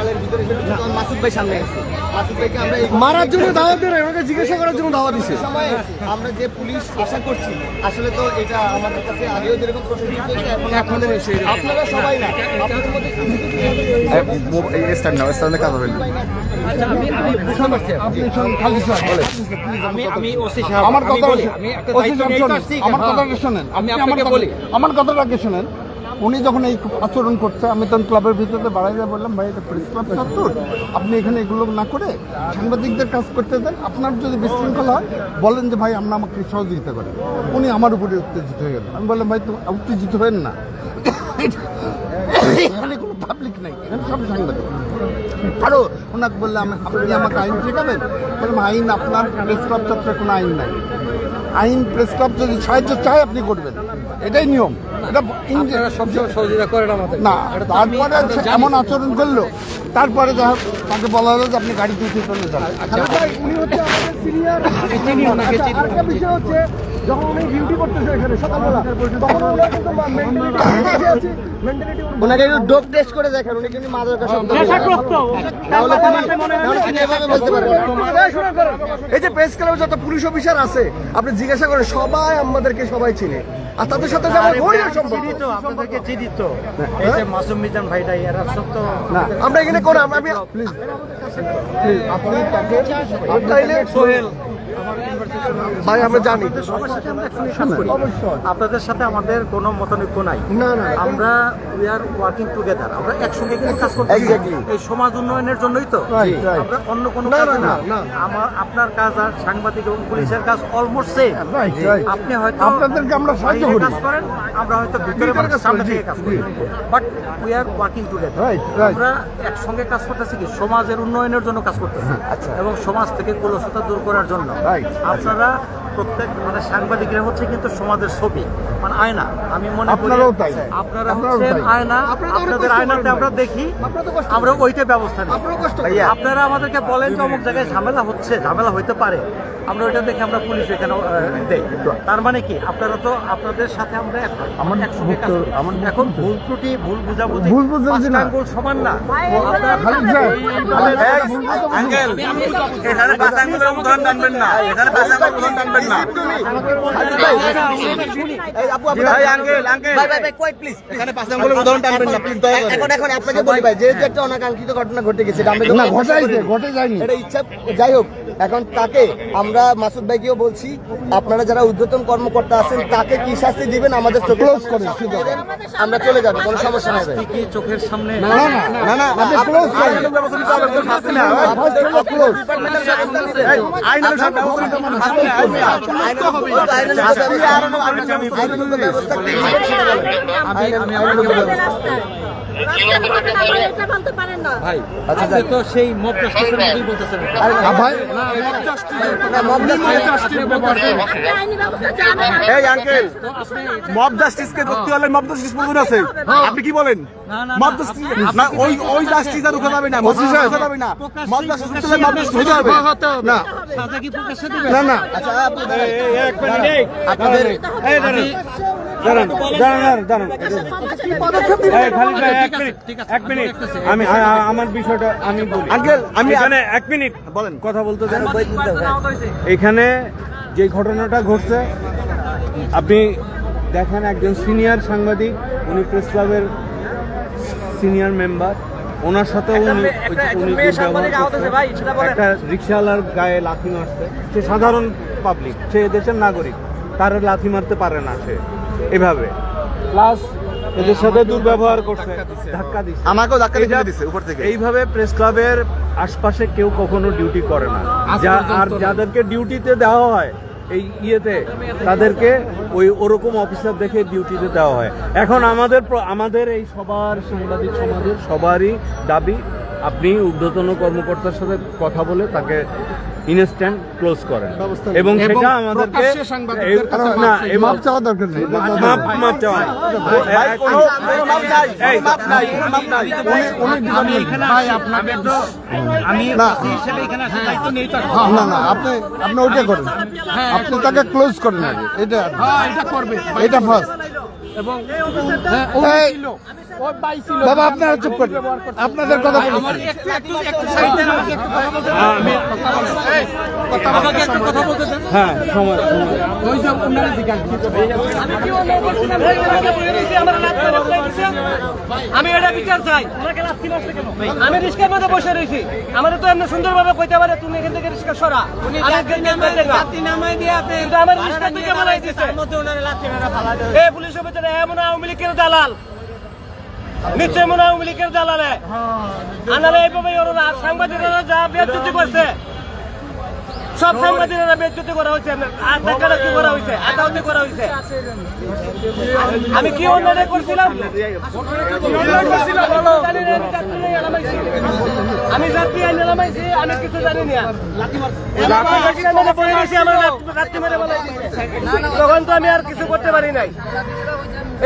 গোপালের ভিতরে মাসুদ ভাই সামনে আছে। মাসুদ ভাইকে আমরা মারার জন্য দাওয়াত দেয় ওনাকে জিজ্ঞাসা করার জন্য দাওয়াত দিছে। সময় আমরা যে পুলিশ আশা করছি আসলে তো এটা আমাদের কাছে আগেও যেরকম প্রশাসন চলছে এখন আপনাদের আপনারা সবাই না আপনাদের মধ্যে আমার হ্যাঁ। কথাটা শোনেন। আমার কথাটা শোনেন। উনি যখন এই আচরণ করছে, আমি তখন ক্লাবের ভিতরে বাড়াই যায় বললাম, ভাই, এটা প্রেস ক্লাব চত্বর আপনি এখানে এগুলো না করে সাংবাদিকদের কাজ করতে দেন। আপনার যদি বিশৃঙ্খলা হয়, বলেন যে, ভাই, আমরা আমাকে সহযোগিতা করেন। উনি আমার উপরে উত্তেজিত হয়ে গেলেন। আমি বললাম, ভাই, তো উত্তেজিত হবেন না। এখানে কোনো পাবলিক নাই, এখানে সব সাংবাদিক। আরও ওনাকে বললাম, আপনি আমাকে আইন শেখাবেন? বললাম, আইন আপনার প্রেস ক্লাব চত্বরে কোনো আইন নাই। আইন প্রেস ক্লাব যদি সাহায্য চায়, আপনি করবেন। এটাই নিয়ম। না তারপরে এমন আচরণ করল তারপরে তাকে বলা হলো যে আপনি গাড়ি উঠে চলে যান। উনি হচ্ছে আমাদের সিনিয়র ওনাকে বিষয় হচ্ছে যখন উনি ডিউটি করতেছে এখানে সকালবেলা তখন ওরা কিন্তু মেন্টালিটি ওনাকে একটু ডোপ টেস্ট করে দেখেন উনি কিন্তু মাদকাসক্ত তাহলে তিনি এভাবে বলতে পারবেন। এই যে প্রেস ক্লাবে যত পুলিশ অফিসার আছে আপনি জিজ্ঞাসা করেন সবাই আমাদেরকে সবাই চিনে। আর তাদের সাথে যে আমার ঘনিষ্ঠ সম্পর্ক। চিনি তো আপনাদেরকে চিনি এই যে মাসুম মিজান ভাইটাই এরা সব তো না আমরা এখানে করে আমি প্লিজ। আপনি তাকে সোহেল। ভাই আমরা জানি। আপনাদের সাথে আমাদের কোনো মতনৈক্য নাই। না না আমরা উই আর ওয়ার্কিং টুগেদার আমরা একসঙ্গে কিন্তু কাজ Exactly. এই সমাজ উন্নয়নের জন্যই তো. আমরা অন্য কোনো কাজ না। আমার আপনার কাজ আর সাংবাদিক এবং পুলিশের কাজ অলমোস্ট সেম. আপনি হয়তো আপনাদেরকে আমরা সাহায্য করি। কাজ করেন আমরা হয়তো ভিতরে মানে সামনে থেকে কাজ করি। But we are working together. আমরা একসঙ্গে কাজ করতেছি কি? সমাজের উন্নয়নের জন্য কাজ করতেছি। এবং সমাজ থেকে কলসতা দূর করার জন্য. আপনারা প্রত্যেক মানে সাংবাদিকরা হচ্ছে কিন্তু সমাজের ছবি মানে আয়না। আমি মনে করি আপনারা হচ্ছেন আয়না। আপনাদের আয়নাতে আমরা দেখি আমরা ওইটা ব্যবস্থা নিই। আপনারা আমাদেরকে বলেন যে অমুক জায়গায় ঝামেলা হচ্ছে ঝামেলা হইতে পারে। আমরা ওইটা দেখে আমরা পুলিশ এখানে দেই। তার মানে কি? আপনারা তো আপনাদের সাথে আমরা এখন ভুল ত্রুটি ভুল বুঝাবুঝি ভুল বুঝাবুঝি না। সমান না। এখানে পাঁচ আঙ্গুলের উদাহরণ টানবেন না। এখানে পাঁচ উদাহরণ টানবেন না। এই আপু আপু ভাই আঙ্কেল আঙ্কেল ভাই ভাই ভাই প্লিজ এখানে পাঁচ আঙ্গুলের উদাহরণ টানবেন না প্লিজ দয়া করে। এখন এখন আপনাকে বলি ভাই যেহেতু একটা অনাকাঙ্ক্ষিত ঘটনা ঘটে গেছে না ঘটাইছে ঘটে যায়নি এটা ইচ্ছা যাই হোক এখন তাকে আমরা মাসুদ ভাইকেও বলছি আপনারা যারা উদ্যতন কর্মকর্তা আছেন তাকে কি শাস্তি দিবেন? আমাদের চোখে দিবেন, আমরা চলে যাব কোনো সমস্যা নেই। কি চোখের সামনে? না না আপনি ক্লোজ করেন। ক্লোজ হবে। আইন। ব্যবস্থা ভাই আপনি তো সেই মব জাস্টিসের মধ্যেই বলতেছেন। আ, ভাই না, mob justice- এই আঙ্কেল মব জাস্টিসকে ধরতে হলে মব জাস্টিস মজুর আছে। আপনি কি বলেন? না, না, মব না, জাস্টিস আপনি- না ওই ওই জাস্টিস আর রুখে যাবে না। মব জাস্টিস রুখে যাবে না। মব জাস্টিস রুখতে হলে মব জাস্টিস হতে হবে। না। সাজা কি প্রকাশ্যে দিবেন না না। আচ্ছা আপু দাঁড়ান। আপনাদের দাঁড়ান দাঁড়ান দাঁড়ান এই খালিদ ভাই এক মিনিট ঠিক আছে, এক মিনিট। দেখতেছি। আমি আ- আ- আমার বিষয়টা আমি বলি। আমি এখানে এক মিনিট বলেন। কথা বলতে দেন। এখানে যে ঘটনাটা ঘটছে আপনি দেখেন একজন সিনিয়র সাংবাদিক উনি প্রেস ক্লাবের সিনিয়র মেম্বার। ওনার সাথে উনি উনি একটা রিক্সাওয়ালার গায়ে লাথি মারছে। সে সাধারণ পাবলিক সে দেশের নাগরিক। তার লাথি মারতে পারে না সে। এভাবে। প্লাস এদের সাথে দুর্ব্যবহার করছে। ধাক্কা দিচ্ছে আমাকেও ধাক্কা দিয়ে দিছে উপর থেকে। এইভাবে প্রেস ক্লাবের আশপাশে কেউ কখনো ডিউটি করে না। যা আর যাদেরকে ডিউটিতে দেওয়া হয় এই ইয়েতে তাদেরকে ওই ওরকম অফিসার দেখে ডিউটিতে দেওয়া হয়। এখন আমাদের আমাদের এই সবার সাংবাদিক সমাজের সবারই দাবি আপনি ঊর্ধ্বতন কর্মকর্তার সাথে কথা বলে তাকে ইনস্ট্যান্ট ক্লোজ করেন। এবং সেটা আমাদেরকে প্রকাশ্যে সাংবাদিকদের এই- কাছে না মাপ চাওয়া দরকার নেই। মাপ মাপ চাওয়া ভাই কোনো কোনো মাপ নাই এই, কোনো মাপ নাই কোনো মাপ নাই। আমি এখানে ভাই আপনাকে তো আমি না। ওসি হিসেবে এখানে আসার দায়িত্ব নেই তো না না আপনি আপনি ওইটা করেন। আপনি তাকে ক্লোজ করেন আগে। এটা এটা করবে। এটা ফার্স্ট এবং এই বাবা আপনারা চুপ করেন। আপনাদের কথা। আমি হ্যাঁ সময় সময়। আমি এটা বিচার চাই আমি রিস্কের মধ্যে বসে রয়েছি। আমাদের তো এমনি সুন্দরভাবে কইতে পারে তুমি এখান থেকে রিস্কা সরা। আমার বলাই এই এমন আওয়ামী লীগের দালাল নিশ্চয় মনে আওয়ামী লীগের দালালে। আনারা এইভাবে ওরা সাংবাদিকরা যা বেজ্জতি করছে। সব সাংবাদিকরা বেজ্জতি করা হয়েছে। আর কি করা হয়েছে? আদাউতি করা হয়েছে। আমি কি অন্যায় করছিলাম? আমি যাত্রী আইন এলামাইছি আমি কিছু জানি না। তখন তো আমি আর কিছু করতে পারি নাই।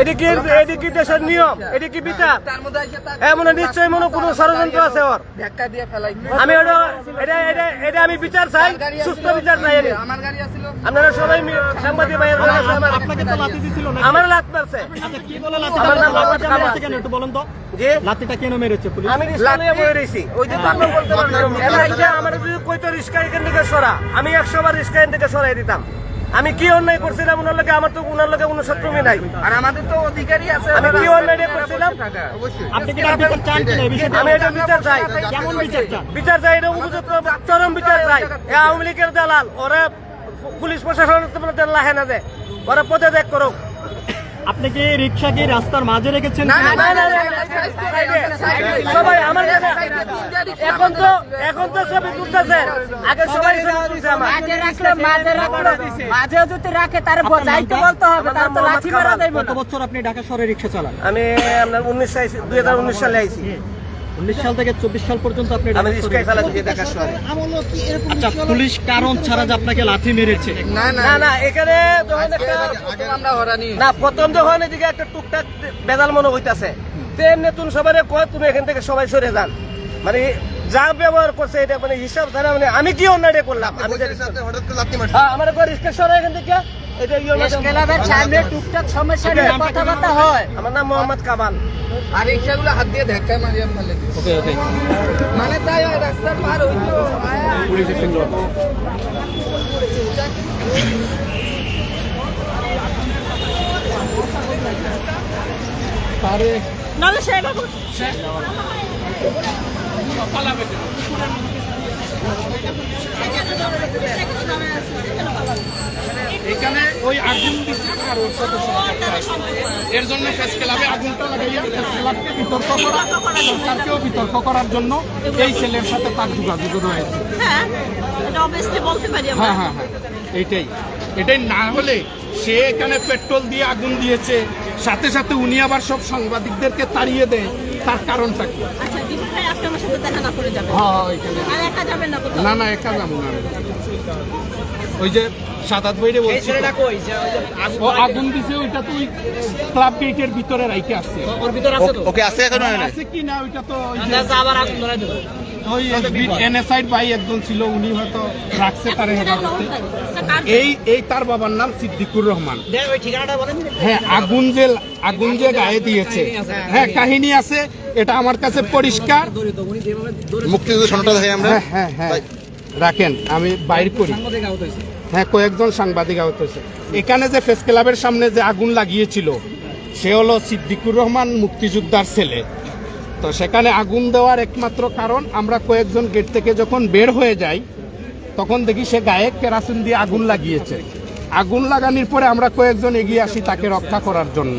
এদিকে এদিকে দেশের নিয়ম? এদিকে বিচার? এমন নিশ্চয়ই মনে কোনো ষড়যন্ত্র আছে ওর। আমি এটা এটা এটা আমি বিচার চাই সুস্থ বিচার চাই আপনারা সবাই সাংবাদিক ভাইয়ের আপনাকে তো লাথি দিছিল আমার লাত মারছে। আমার নাম। জি? আমি রিস্কা নিয়ে বয়ে রয়েছি। ওই যে তো আপনার বলতে পারলাম। এবার এটা আমার যদি কইতো রিস্কা এখান থেকে সরা, আমি একশো বার রিস্কা এখান থেকে সরাই দিতাম। আমি কি অন্যায় করছিলাম? ওনার লোকে আমার তো ওনার লোকে কোনো শত্রুমি নাই। আর আমাদের তো অধিকারী আছে আমি কি অন্যায় করছিলাম? আপনি কি বিচার চান আমি এটা বিচার চাই। কেমন বিচার চান? বিচার চাই এটা উপযুক্ত চরম বিচার চাই। এ আওয়ামী লীগের দালাল ওরা পুলিশ প্রশাসন দেন লাহে না দেয় ওরা পদে দেখ করুক। আপনি কি রিক্সা কি রাস্তার মাঝে রেখেছেন। সবাই আমার এখন তো এখন তো সবই তুলতেছে আগে সবাই ছবি তুলছে মাঝে রাখলে মাঝে রাখল মাঝে যদি রাখে তার যাইতে বলতে হবে তার তো লাঠি মারা যাইবে কত বছর আপনি ঢাকা শহরে রিক্সা চালান আমি আপনার উনিশ দুই হাজার উনিশ সালে আইছি উনিশ সাল থেকে চব্বিশ সাল পর্যন্ত আপনি আচ্ছা পুলিশ কারণ ছাড়া যে আপনাকে লাথি মেরেছে? না না। এখানে যখন একটা না প্রথম যখন এদিকে একটা টুকটাক বেদাল মনে হইতাছে তেমনি তুমি সবাই কয় তুমি এখান থেকে সবাই সরে যান। মানে যা ব্যবহার করছে এটা মানে হিসাব ছাড়া মানে আমি কি অন্যায় করলাম? আমি হ্যাঁ আমার একবার রিস্কা এখান থেকে। এটা ইয়ে ক্লাবের সামনে টুকটাক সমস্যা নিয়ে কথাবার্তা হয়। আমার নাম মোহাম্মদ আর রিক্সাগুলো হাত দিয়ে ধাক্কা মারিয়া ফেলে মানে তাই রাস্তা পার এখানে ওই আগুন দিচ্ছে আর ওর সাথে এর জন্য ফেস ক্লাবে আগুনটা লাগাইয়া ফেস ক্লাবকে বিতর্ক করা সরকারকেও বিতর্ক করার জন্য এই ছেলের সাথে তার যোগাযোগ রয়েছে। হ্যাঁ হ্যাঁ হ্যাঁ হ্যাঁ এইটাই। এটাই না হলে সে এখানে পেট্রোল দিয়ে আগুন দিয়েছে সাথে সাথে উনি আবার সব সাংবাদিকদেরকে তাড়িয়ে দেয় তার কারণটা কি? আচ্ছা আপনি আমার সাথে দেখা না করে যাবেন হ্যাঁ এখানে। আর একা যাবেন না কোথাও। না না একা যাব না ওই যে সাদাত বইরে বলছি। ও আগুন দিছে ওইটা তো ওই ক্লাব গেটের ভিতরে রাইকে আসছে। ওর ভিতর আছে তো? ওকে আছে এখন আছে কি না ওইটা তো ওই যে- আবার আগুন ধরাই দেবো। ওই এনএসআই ভাই একজন ছিল উনি হয়তো রাখছে তার হেফাজতে। এই এই তার বাবার নাম সিদ্দিকুর রহমান। হ্যাঁ আগুন যে আগুন যে গায়ে দিয়েছে। হ্যাঁ কাহিনী আছে এটা আমার কাছে পরিষ্কার। মুক্তিযুদ্ধ আমরা। হ্যাঁ হ্যাঁ হ্যাঁ। রাখেন আমি বাইর করি। হ্যাঁ কয়েকজন সাংবাদিক আহত হয়েছে। এখানে যে ফেস ক্লাবের সামনে যে আগুন লাগিয়েছিল সে হলো সিদ্দিকুর রহমান মুক্তিযোদ্ধার ছেলে। তো সেখানে আগুন দেওয়ার একমাত্র কারণ আমরা কয়েকজন গেট থেকে যখন বের হয়ে যাই তখন দেখি সে গায়ে কেরাসিন দিয়ে আগুন লাগিয়েছে। আগুন লাগানোর পরে আমরা কয়েকজন এগিয়ে আসি তাকে রক্ষা করার জন্য।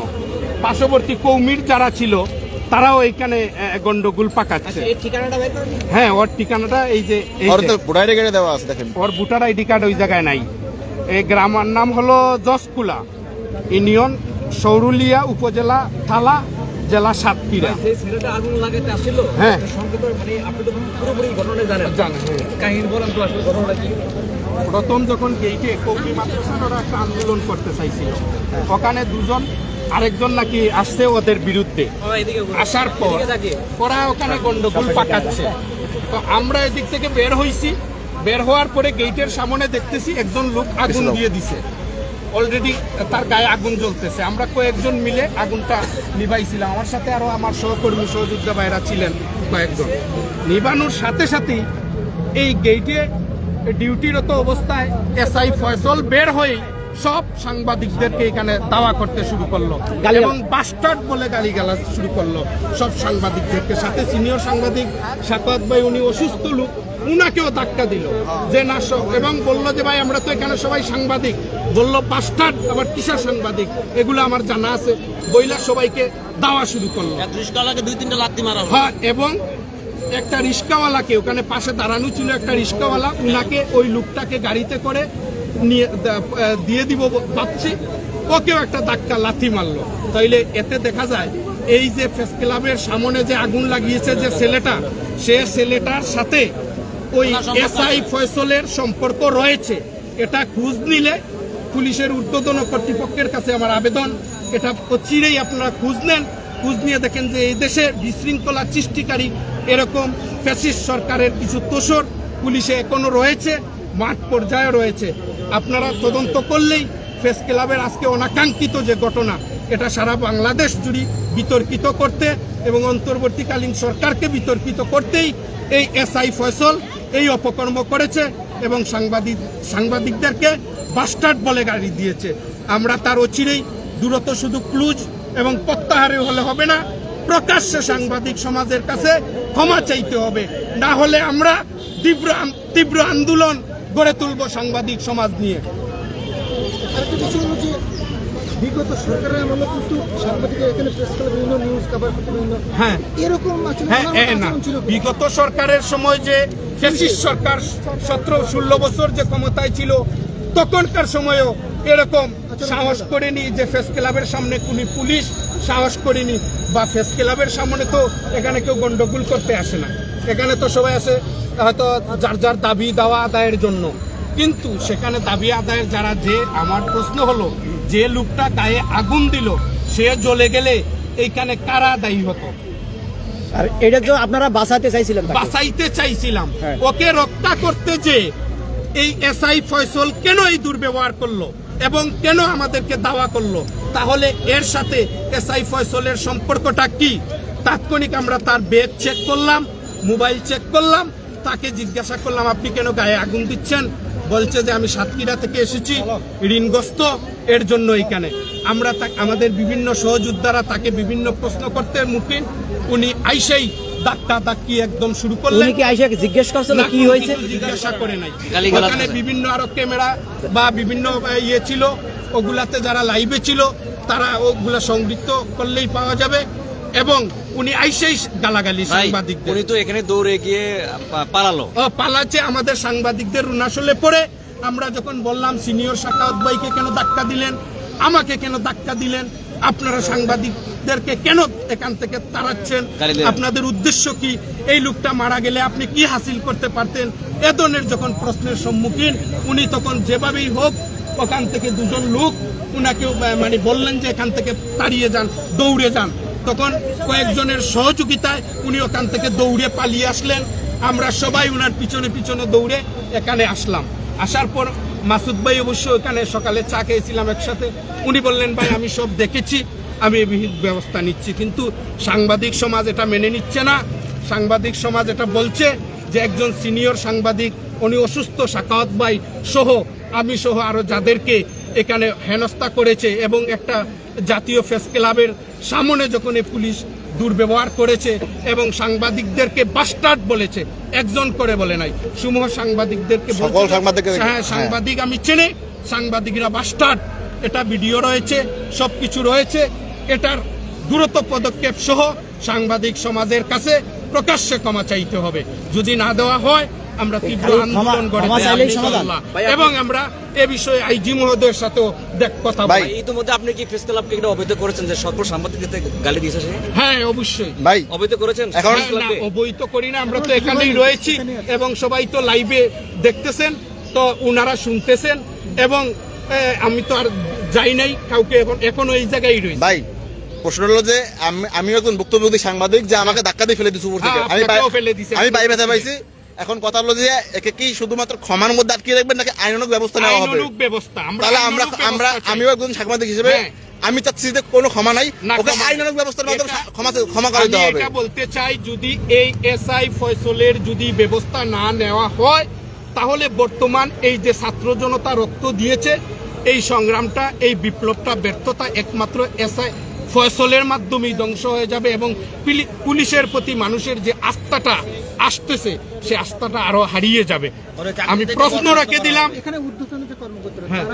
পার্শ্ববর্তী কৌমির যারা ছিল তারাও এখানে গন্ডগোল পাকাচ্ছে। ঠিকানাটা হ্যাঁ ওর ঠিকানাটা এই যে এই ওর যে। তো বুড়াইরে গেড়ে দেওয়া আছে ওর ভোটার আইডি কার্ড ওই জায়গায় নাই। এই গ্রামের নাম হলো জসকুলা ইউনিয়ন সৌরুলিয়া উপজেলা থালা জেলা সাতক্ষীরা। হ্যাঁ। মানে আপনি তো পুরোপুরি ঘটনা জানেন। জানেন হ্যাঁ। কাহিনী বলেন তো আসলে ঘটনাটা কি? প্রথম যখন গেইটে কৌমি মাদ্রাসার একটা আন্দোলন করতে চাইছিল। ওখানে দুজন আরেকজন নাকি আসছে ওদের বিরুদ্ধে। আসার পর ওরা ওখানে গন্ডগোল পাকাচ্ছে। তো আমরা এদিক থেকে বের হইছি। বের হওয়ার পরে গেটের সামনে দেখতেছি একজন লোক আগুন দিয়ে দিছে। অলরেডি তার গায়ে আগুন জ্বলতেছে। আমরা কয়েকজন মিলে আগুনটা নিভাইছিলাম। আমার সাথে আরও আমার সহকর্মী সহযোদ্ধা ভাইরা ছিলেন কয়েকজন। নিবানোর সাথে সাথেই এই গেইটে ডিউটিরত অবস্থায় এসআই ফয়সল বের হয়ে সব সাংবাদিকদেরকে এখানে দাওয়া করতে শুরু করল এবং বাস্টার্ড বলে গালি গালা শুরু করল সব সাংবাদিকদেরকে। সাথে সিনিয়র সাংবাদিক সাকাত ভাই উনি অসুস্থ লোক উনাকেও ধাক্কা দিল যে না সব এবং বলল যে ভাই আমরা তো এখানে সবাই সাংবাদিক। বলল বাস্টার্ড আবার কিসের সাংবাদিক? এগুলো আমার জানা আছে। বইলা সবাইকে দাওয়া শুরু করল। দুই তিনটা লাত্তি মারা হ্যাঁ এবং একটা রিক্সাওয়ালাকে ওখানে পাশে দাঁড়ানো ছিল একটা রিক্সাওয়ালা উনাকে ওই লোকটাকে গাড়িতে করে নিয়ে দিয়ে দিব ভাবছি। ওকেও একটা ধাক্কা লাথি মারলো। তাইলে এতে দেখা যায় এই যে ফেস ক্লাবের সামনে যে আগুন লাগিয়েছে যে ছেলেটা সে ছেলেটার সাথে ওই এসআই ফয়সলের সম্পর্ক রয়েছে। এটা খোঁজ নিলে পুলিশের ঊর্ধ্বতন কর্তৃপক্ষের কাছে আমার আবেদন। এটা চিরেই আপনারা খোঁজ নেন। খোঁজ নিয়ে দেখেন যে এই দেশে বিশৃঙ্খলা সৃষ্টিকারী এরকম ফ্যাসিস্ট সরকারের কিছু তোষর পুলিশে এখনও রয়েছে মাঠ পর্যায়ে রয়েছে। আপনারা তদন্ত করলেই ফেস ক্লাবের আজকে অনাকাঙ্ক্ষিত যে ঘটনা এটা সারা বাংলাদেশ জুড়ে বিতর্কিত করতে এবং অন্তর্বর্তীকালীন সরকারকে বিতর্কিত করতেই এই এসআই ফয়সল এই অপকর্ম করেছে এবং সাংবাদিক, সাংবাদিকদেরকে বাস্টার্ড বলে গাড়ি দিয়েছে। আমরা তার অচিরেই দূরত শুধু ক্লুজ এবং প্রত্যাহারে হলে হবে না, প্রকাশ্যে সাংবাদিক সমাজের কাছে ক্ষমা চাইতে হবে। না হলে আমরা তীব্র তীব্র আন্দোলন গড়ে তুলব সাংবাদিক সমাজ নিয়ে আরেকটা বিষয় হলো যে বিগত সরকারের আমলে কিন্তু সাংবাদিকের এখানে প্রেস ক্লাব বিভিন্ন নিউজ কভার করতে বিভিন্ন হ্যাঁ। এরকম আসলে হ্যাঁ না? বিগত সরকারের সময় যে ফ্যাসিস্ট সরকার সতেরো ষোলো বছর যে ক্ষমতায় ছিল তখনকার সময়ও এরকম সাহস করেনি যে ফেস ক্লাবের সামনে কোন পুলিশ সাহস করেনি বা ফেস ক্লাবের সামনে তো এখানে কেউ গন্ডগোল করতে আসে না। এখানে তো সবাই আসে হয়তো যার যার দাবি দাওয়া আদায়ের জন্য। কিন্তু সেখানে দাবি আদায়ের যারা যে আমার প্রশ্ন হলো যে লোকটা গায়ে আগুন দিল সে জ্বলে গেলে এইখানে কারা দায়ী হতো? আর এটা তো আপনারা বাঁচাতে চাইছিলেন। বাঁচাইতে চাইছিলাম। হ্যাঁ। ওকে রক্ষা করতে যে এই এসআই ফয়সল কেন এই দুর্ব্যবহার করল এবং কেন আমাদেরকে দাওয়া করল? তাহলে এর সাথে এসআই ফয়সলের সম্পর্কটা কি? তাৎক্ষণিক আমরা তার ব্যাগ চেক করলাম মোবাইল চেক করলাম তাকে জিজ্ঞাসা করলাম আপনি কেন গায়ে আগুন দিচ্ছেন? বলছে যে আমি সাতক্ষীরা থেকে এসেছি ঋণগ্রস্ত এর জন্য এখানে আমরা তা- আমাদের বিভিন্ন সহযোদ্ধারা তাকে বিভিন্ন প্রশ্ন করতে মুখে। উনি আইসেই ধাক্কা ধাক্কি একদম শুরু করলেন। কি আইসা জিজ্ঞেস করছিল না, কি হয়েছে? জিজ্ঞাসা করে নাই। ওখানে বিভিন্ন আরও ক্যামেরা বা বিভিন্ন ইয়ে ছিল। ওগুলাতে যারা লাইভে ছিল তারা ওগুলা সংযুক্ত করলেই পাওয়া যাবে। এবং উনি আইসেই গালাগালি সাংবাদিকদের। উনি তো এখানে দৌড়ে গিয়ে পালালো। পালাচ্ছে আমাদের সাংবাদিকদের রুনাসলে পড়ে। আমরা যখন বললাম সিনিয়র সাকাওয়াত ভাইকে কেন ধাক্কা দিলেন? আমাকে কেন ধাক্কা দিলেন? আপনারা সাংবাদিকদেরকে কেন এখান থেকে তাড়াচ্ছেন? আপনাদের উদ্দেশ্য কি? এই লোকটা মারা গেলে আপনি কি হাসিল করতে পারতেন? এ ধরনের যখন প্রশ্নের সম্মুখীন উনি তখন যেভাবেই হোক ওখান থেকে দুজন লোক উনাকে মানে বললেন যে এখান থেকে তাড়িয়ে যান দৌড়ে যান। তখন কয়েকজনের সহযোগিতায় উনি ওখান থেকে দৌড়ে পালিয়ে আসলেন। আমরা সবাই উনার পিছনে পিছনে দৌড়ে এখানে আসলাম। আসার পর মাসুদ ভাই অবশ্য এখানে সকালে চা খেয়েছিলাম একসাথে। উনি বললেন, ভাই, আমি সব দেখেছি, আমি বিহিত ব্যবস্থা নিচ্ছি। কিন্তু সাংবাদিক সমাজ এটা মেনে নিচ্ছে না। সাংবাদিক সমাজ এটা বলছে যে একজন সিনিয়র সাংবাদিক, উনি অসুস্থ সাকাওয়াত ভাই সহ, আমি সহ আরও যাদেরকে এখানে হেনস্থা করেছে এবং একটা জাতীয় ফেস ক্লাবের সামনে যখন এই পুলিশ দুর্ব্যবহার করেছে এবং সাংবাদিকদেরকে বাস্টার্ড বলেছে একজন করে বলে নাই সমূহ সাংবাদিকদেরকে বলছে সকল যে- সাংবাদিককে- হ্যাঁ সাংবাদিক আমি চেনে সাংবাদিকরা বাস্টার্ড এটা ভিডিও রয়েছে সব কিছু রয়েছে এটার দ্রুত পদক্ষেপ সহ সাংবাদিক সমাজের কাছে প্রকাশ্যে ক্ষমা চাইতে হবে। যদি না দেওয়া হয় আমরা তীব্র আন্দোলন গড়ে। এবং আমরা এ বিষয়ে আইজি মহোদয়ের সাথেও দেখ কথা ভাই, বলি। ইতিমধ্যে আপনি কি প্রেস ক্লাবকে এটা অবৈধ করেছেন যে সকল সাংবাদিকদের গালি দিয়েছে সে? হ্যাঁ অবশ্যই। ভাই অবৈধ করেছেন? এখন- হ্যাঁ, না, অবৈধ করি না আমরা তো এখানেই রয়েছি এবং সবাই তো লাইভে দেখতেছেন তো উনারা শুনতেছেন এবং আমি তো আর যাই নাই কাউকে এখন এখনও এই জায়গায় রয়েছি। ভাই প্রশ্ন হলো যে আমি একজন বক্তব্য সাংবাদিক যে আমাকে ধাক্কা দিয়ে ফেলে দিচ্ছে উপর থেকে। হ্যাঁ, আমি। আমি পায়ে ব্যথা পাইছি। এখন কথা হলো যে একে কি শুধুমাত্র ক্ষমার মধ্যে আটকে রাখবেন নাকি আইনানুগ ব্যবস্থা নেওয়া হবে আইনানুগ ব্যবস্থা তাহলে আমরা আমরা আমিও একজন সাংবাদিক হিসেবে হ্যাঁ। আমি চাচ্ছি যে কোনো ক্ষমা নাই ওকে নেই। ব্যবস্থার মাধ্যমে ক্ষমা ক্ষমা করে আমি হবে এটা বলতে চাই যদি এই এসআই ফয়সলের যদি ব্যবস্থা না নেওয়া হয় তাহলে বর্তমান এই যে ছাত্র জনতা রক্ত দিয়েছে এই সংগ্রামটা এই বিপ্লবটা ব্যর্থতা একমাত্র এসআই ফয়সলের মাধ্যমেই ধ্বংস হয়ে যাবে এবং পুলিশের প্রতি মানুষের যে আস্থাটা আসতেছে সে আস্থাটা আরও হারিয়ে যাবে। আমি প্রশ্ন রেখে দিলাম। হ্যাঁ।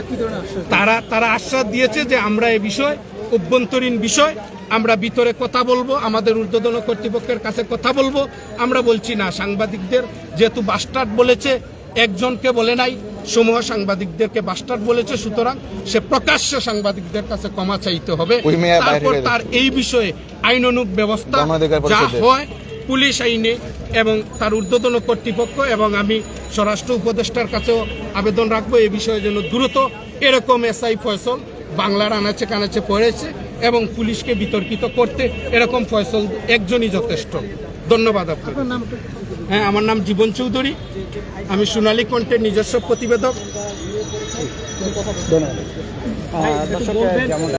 তারা তারা আশ্বাস দিয়েছে যে আমরা এ বিষয় অভ্যন্তরীণ বিষয় আমরা ভিতরে কথা বলব আমাদের ঊর্ধ্বতন কর্তৃপক্ষের কাছে কথা বলব। আমরা বলছি না সাংবাদিকদের যেহেতু বাস্টার্ড বলেছে একজনকে বলে নাই সমূহ সাংবাদিকদেরকে বাস্টার বলেছে সুতরাং সে প্রকাশ্যে সাংবাদিকদের কাছে ক্ষমা চাইতে হবে। তারপর তার এই বিষয়ে আইনানুগ ব্যবস্থা যা হয় পুলিশ আইনে এবং তার ঊর্ধ্বতন কর্তৃপক্ষ এবং আমি স্বরাষ্ট্র উপদেষ্টার কাছেও আবেদন রাখব এই বিষয়ে যেন দ্রুত এরকম এসআই ফয়সল বাংলার আনাচে কানাচে পড়েছে এবং পুলিশকে বিতর্কিত করতে এরকম ফয়সল একজনই যথেষ্ট। ধন্যবাদ আপনাকে। হ্যাঁ আমার নাম জীবন চৌধুরী। আমি সোনালী কণ্ঠের নিজস্ব প্রতিবেদক।